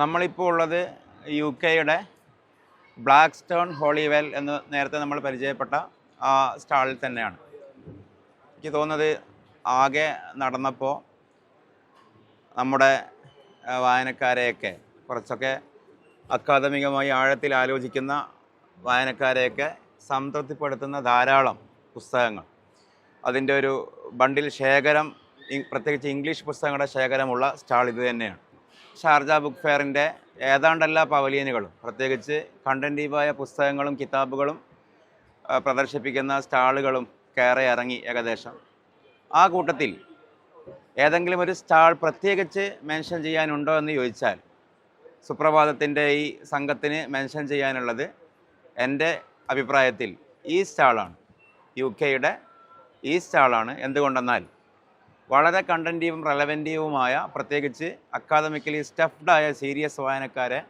നമ്മളിപ്പോൾ ഉള്ളത് യു കെയുടെ ബ്ലാക്ക് സ്റ്റോൺ ഹോളിവെൽ എന്ന് നേരത്തെ നമ്മൾ പരിചയപ്പെട്ട ആ സ്റ്റാളിൽ തന്നെയാണ്. എനിക്ക് തോന്നുന്നത് ആകെ നടന്നപ്പോൾ നമ്മുടെ വായനക്കാരെയൊക്കെ കുറച്ചൊക്കെ അക്കാദമികമായി ആഴത്തിൽ ആലോചിക്കുന്ന വായനക്കാരെയൊക്കെ സംതൃപ്തിപ്പെടുത്തുന്ന ധാരാളം പുസ്തകങ്ങൾ. അതിന്റെ ഒരു ബണ്ടിൽ ശേഖരം പ്രത്യേകിച്ച് ഇംഗ്ലീഷ് പുസ്തകങ്ങളുടെ ശേഖരമുള്ള സ്റ്റാൾ ഇത് തന്നെയാണ്. ഷാർജ ബുക്ക് ഫെയറിന്റെ ഏതാണ്ടെല്ലാ പവലിയനുകളും പ്രത്യേകിച്ച് കണ്ടന്റീവായ പുസ്തകങ്ങളും കിതാബുകളും പ്രദർശിപ്പിക്കുന്ന സ്റ്റാളുകളും കയറി ഇറങ്ങി ഏകദേശം. ആ കൂട്ടത്തിൽ ഏതെങ്കിലും ഒരു സ്റ്റാൾ പ്രത്യേകിച്ച് മെൻഷൻ ചെയ്യാനുണ്ടോ എന്ന് ചോദിച്ചാൽ സുപ്രഭാതത്തിന്റെ ഈ സംഘത്തിന് മെൻഷൻ ചെയ്യാനുള്ളത് എന്റെ അഭിപ്രായത്തിൽ ഈ സ്റ്റാളാണ്. യു കെയുടെ ഈ സ്റ്റാളാണ്. എന്തുകൊണ്ടെന്നാൽ വളരെ കണ്ടന്റീവും റെലവന്റീവുമായ പ്രത്യേകിച്ച് അക്കാദമിക്കലി സ്റ്റഫ്ഡായ സീരിയസ് വായനക്കാരെ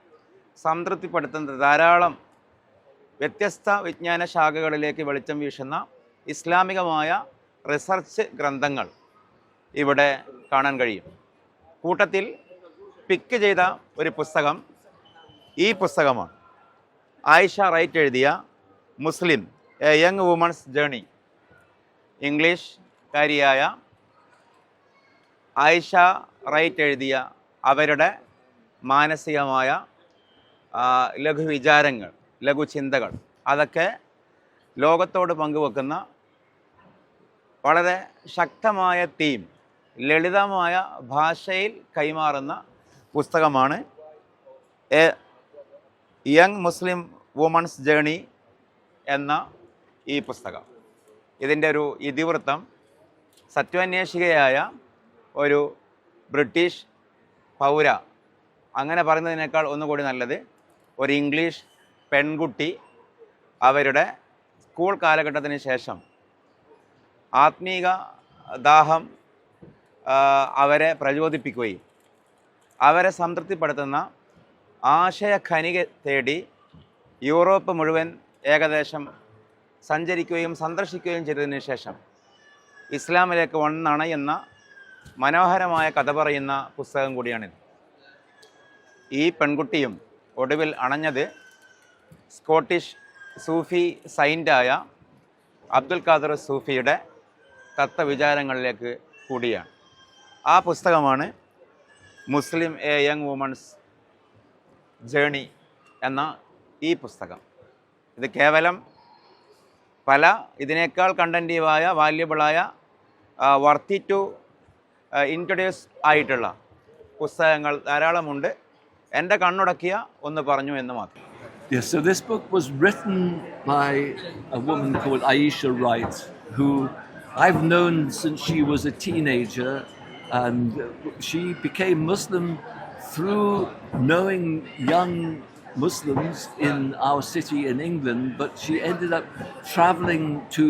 സംതൃപ്തിപ്പെടുത്തുന്ന ധാരാളം വ്യത്യസ്ത വിജ്ഞാന ശാഖകളിലേക്ക് വെളിച്ചം വീശുന്ന ഇസ്ലാമികമായ റിസർച്ച് ഗ്രന്ഥങ്ങൾ ഇവിടെ കാണാൻ കഴിയും. കൂട്ടത്തിൽ പിക്ക് ചെയ്ത ഒരു പുസ്തകം ഈ പുസ്തകമാണ്. ആയിഷ റൈറ്റ് എഴുതിയ Muslim a young woman's journey English കാരിയായ Ayesha Wright എഴുതിയ അവരുടെ മാനസികമായ ലഘു വിചാരങ്ങൾ ലഘു ചിന്തകൾ. അതൊക്കെ ലോകത്തോട് പങ്കുവെക്കുന്ന വളരെ ശക്തമായ തീം ലളിതമായ ഭാഷയിൽ കൈമാറുന്ന പുസ്തകമാണ് a young Muslim woman's journey എന്ന ഈ പുസ്തകം. ഇതിന്റെ ഒരു ഇതിവൃത്തം സത്യാന്വേഷികയായ ഒരു ബ്രിട്ടീഷ് പൗര. അങ്ങനെ പറയുന്നതിനേക്കാൾ ഒന്നുകൂടി നല്ലത് ഒരു ഇംഗ്ലീഷ് പെൺകുട്ടി അവരുടെ സ്കൂൾ കാലഘട്ടത്തിന് ശേഷം ആത്മീക ദാഹം അവരെ പ്രചോദിപ്പിക്കുകയും അവരെ സംതൃപ്തിപ്പെടുത്തുന്ന ആശയ ഖനിക തേടി യൂറോപ്പ് മുഴുവൻ ഏകദേശം സഞ്ചരിക്കുകയും സന്ദർശിക്കുകയും ചെയ്തതിന് ശേഷം ഇസ്ലാമിലേക്ക് വന്നണയുന്ന മനോഹരമായ കഥ പറയുന്ന പുസ്തകം കൂടിയാണിത്. ഈ പെൺകുട്ടിയും ഒടുവിൽ അണഞ്ഞത് സ്കോട്ടിഷ് സൂഫി സൈന്റായ അബ്ദുൽ ഖാദർ സൂഫിയുടെ തത്വവിചാരങ്ങളിലേക്ക് കൂടിയാണ്. ആ പുസ്തകമാണ് Muslim a young woman's journey എന്ന ഈ പുസ്തകം. ഇത് കേവലം പല ഇതിനേക്കാൾ കണ്ടന്റീവായ വാല്യബിളായ വർത്തി ടു ഇൻട്രൊഡ്യൂസ് ആയിട്ടുള്ള പുസ്തകങ്ങൾ ധാരാളമുണ്ട് എന്റെ കണ്ണുടക്കിയ ഒന്ന് പറഞ്ഞു എന്ന് മാത്രം Yes, so this book was written by a woman called Aisha Wright, who I've known since she was a teenager, and she became Muslim through knowing young Muslims in our city in England, but she ended up traveling to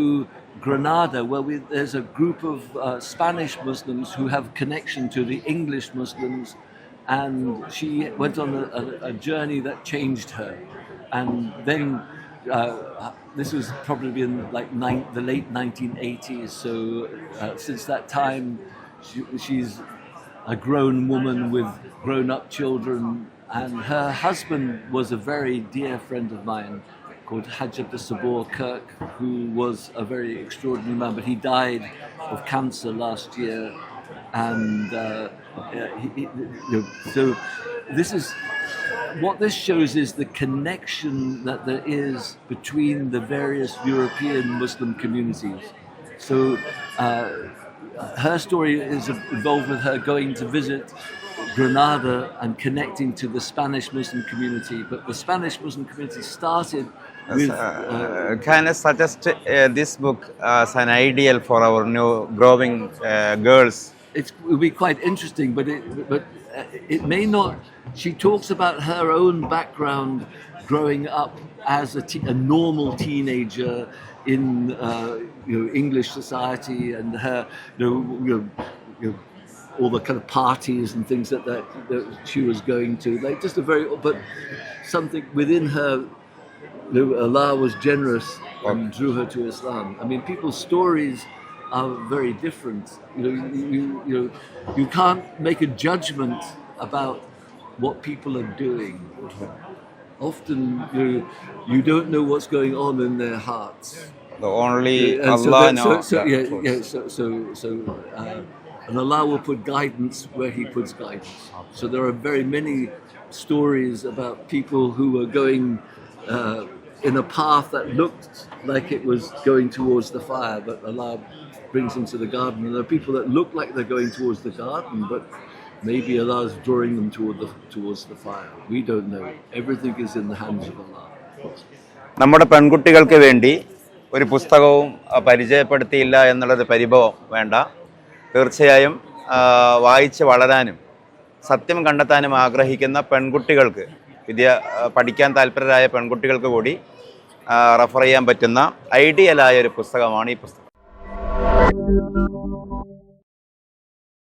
Granada, where we, there's a group of uh, Spanish Muslims who have connection to the English Muslims, and she went on a, a, a journey that changed her. And then uh, this was probably in like the late 1980s. So uh, since that time, she, she's a grown woman with grown-up children, and her husband was a very dear friend of mine called Hajj Abdus Sabor Kirk, who was a very extraordinary man, but he died of cancer last year. And uh, he, he, you know, so this is what this shows is the connection that there is between the various European Muslim communities. So uh, her story is involved with her going to visit Granada and connecting to the Spanish Muslim community. But the Spanish Muslim community started with. Uh, can I suggest uh, this book as an ideal for our new growing uh, girls? it will be quite interesting, but it but uh, it may not. She talks about her own background growing up as a, a normal teenager in uh, you know English society and her you know, you know, you know all the kind of parties and things that, that that she was going to. Like just a very but something within her. Know, Allah was generous and drew her to Islam. I mean, people's stories are very different. You know, you, you, you know, you can't make a judgment about what people are doing. Often you, you don't know what's going on in their hearts. The only Allah that- so, knows. so, yeah, yeah, so, so, so uh, and Allah will put guidance where He puts guidance. So there are very many stories about people who are going uh, in a path that looked like it was going towards the fire, but Allah brings them to the garden. And there are people that look like they're going towards the garden, but maybe Allah is drawing them toward the, towards the fire. We don't know. Everything is in the hands of Allah. നമ്മുടെ പെൺകുട്ടികൾക്ക് വേണ്ടി ഒരു പുസ്തകവും പരിചയപ്പെടുത്തിയില്ല എന്നുള്ളത് പരിഭവം വേണ്ട തീർച്ചയായും വായിച്ച് വളരാനും സത്യം കണ്ടെത്താനും ആഗ്രഹിക്കുന്ന പെൺകുട്ടികൾക്ക് വിദ്യ പഠിക്കാൻ താല്പര്യരായ പെൺകുട്ടികൾക്ക് കൂടി റെഫർ ചെയ്യാൻ പറ്റുന്ന ഐഡിയലായ ഒരു പുസ്തകമാണ് ഈ പുസ്തകം.